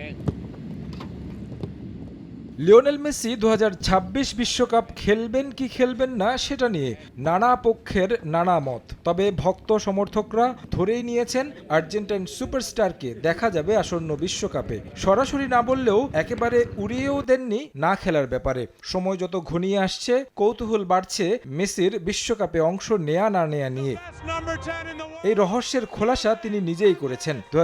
Okay. Lionel Messi দু বিশ্বকাপ খেলবেন কি খেলবেন না সেটা নিয়ে নানা পক্ষের নানা মত। তবে ভক্ত সমর্থকরা ধরেই নিয়েছেন আর্জেন্টাইন সুপারস্টারকে দেখা যাবে আসন্ন বিশ্বকাপে। সরাসরি না বললেও একেবারে উড়িয়েও দেননি না খেলার ব্যাপারে। সময় যত ঘনিয়ে আসছে, কৌতূহল বাড়ছে মেসির বিশ্বকাপে অংশ নেয়া না নেয়া নিয়ে। এই রহস্যের খোলাসা তিনি নিজেই করেছেন। দু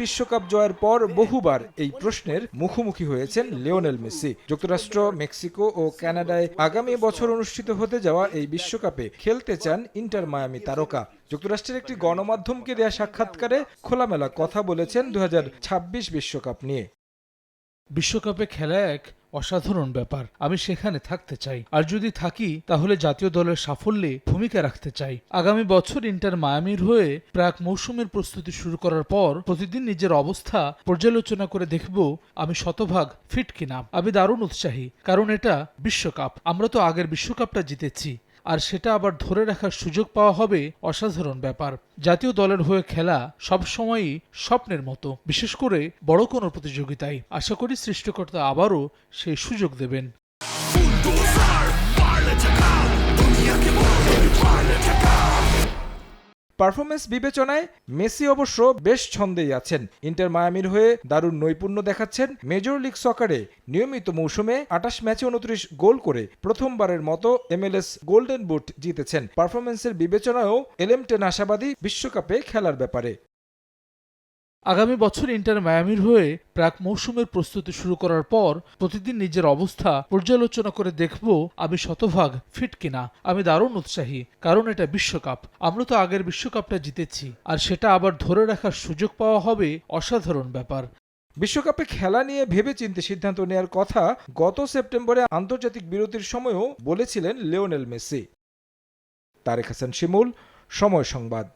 বিশ্বকাপ জয়ের পর বহুবার এই প্রশ্নের মুখোমুখি হয়েছেন লিওনেল মেসি যুক্তরাষ্ট্র, মেক্সিকো ও কানাডায় আগামী বছর অনুষ্ঠিত হতে যাওয়া এই বিশ্বকাপে খেলতে চান ইন্টার মায়ামি তারকা। যুক্তরাষ্ট্রের একটি গণমাধ্যমকে দেয়া সাক্ষাৎকারে খোলামেলা কথা বলেছেন দু বিশ্বকাপ নিয়ে। বিশ্বকাপে খেলা এক অসাধারণ ব্যাপার। আমি সেখানে থাকতে চাই। আর যদি থাকি, তাহলে জাতীয় দলের সাফল্যে ভূমিকা রাখতে চাই। আগামী বছর ইন্টার মায়ামির হয়ে প্রাক মৌসুমের প্রস্তুতি শুরু করার পর প্রতিদিন নিজের অবস্থা পর্যালোচনা করে দেখব আমি শতভাগ ফিট কিনা। আমি দারুণ উৎসাহী, কারণ এটা বিশ্বকাপ। আমরা তো আগের বিশ্বকাপটা জিতেছি। আর সেটা আবার ধরে রাখার সুযোগ পাওয়া হবে অসাধারণ ব্যাপার। জাতীয় দলের হয়ে খেলা সবসময়ই স্বপ্নের মতো, বিশেষ করে বড় কোনো প্রতিযোগিতায়। আশা করি সৃষ্টিকর্তা আবারও সেই সুযোগ দেবেন। পারফরমেন্স বিবেচনায় মেসি অবশ্য বেশ ছন্দেই আছেন। ইন্টার মায়ামির হয়ে দারুণ নৈপুণ্য দেখাচ্ছেন মেজর লিগ সকারে। নিয়মিত মৌসুমে আটাশ ম্যাচে উনত্রিশ গোল করে প্রথমবারের মতো এমএলএস গোল্ডেন বুট জিতেছেন। পারফরমেন্সের বিবেচনায়ও এলএমটেন আশাবাদী বিশ্বকাপে খেলার ব্যাপারে। আগামী বছর ইন্টার মায়ামির হয়ে প্রাক মৌসুমের প্রস্তুতি শুরু করার পর প্রতিদিন নিজের অবস্থা পর্যালোচনা করে দেখব আমি শতভাগ ফিট কিনা। আমি দারুণ উৎসাহী, কারণ এটা বিশ্বকাপ। আমরা তো আগের বিশ্বকাপটা জিতেছি, আর সেটা আবার ধরে রাখার সুযোগ পাওয়া হবে অসাধারণ ব্যাপার। বিশ্বকাপে খেলা নিয়ে ভেবেচিন্তে সিদ্ধান্ত নেয়ার কথা গত সেপ্টেম্বরে আন্তর্জাতিক বিরতির সময়ও বলেছিলেন লিওনেল মেসি। তারেক হাসান শিমুল, সময় সংবাদ।